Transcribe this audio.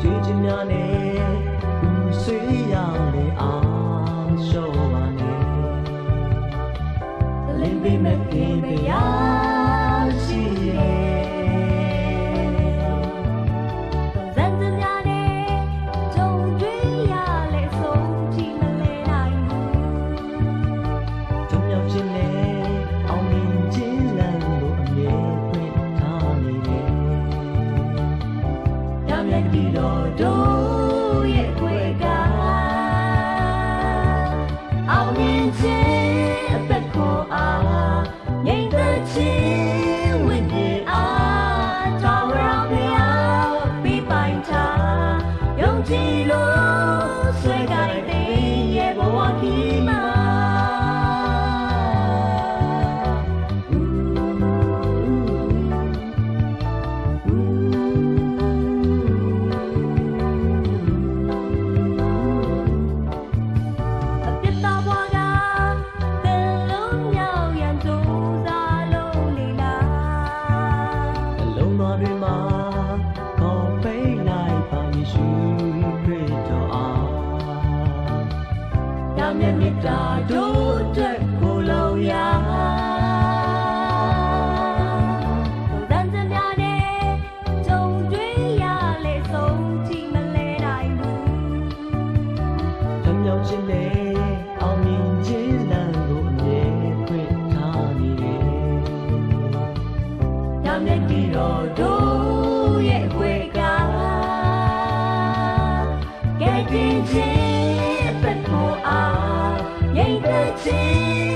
ကြွေးချင်များနဲ့ဦးဆွေရလေအားလျှော့ပါနဲ့လင်းပေးမဲ့ခင်ပြရရှိရဲ့ များမြတ်မေတ္တာတို့အတွက်ကိုလုံရာရှင်နဲ့အောင်မြင်ခြင်းလမ်းကိုအမြဲခွင့်ထားနေတယ်။ဒါမြတ်ကြီးတော်တို့ရဲ့အခွေကကဲတင်ခြင်း Tchau.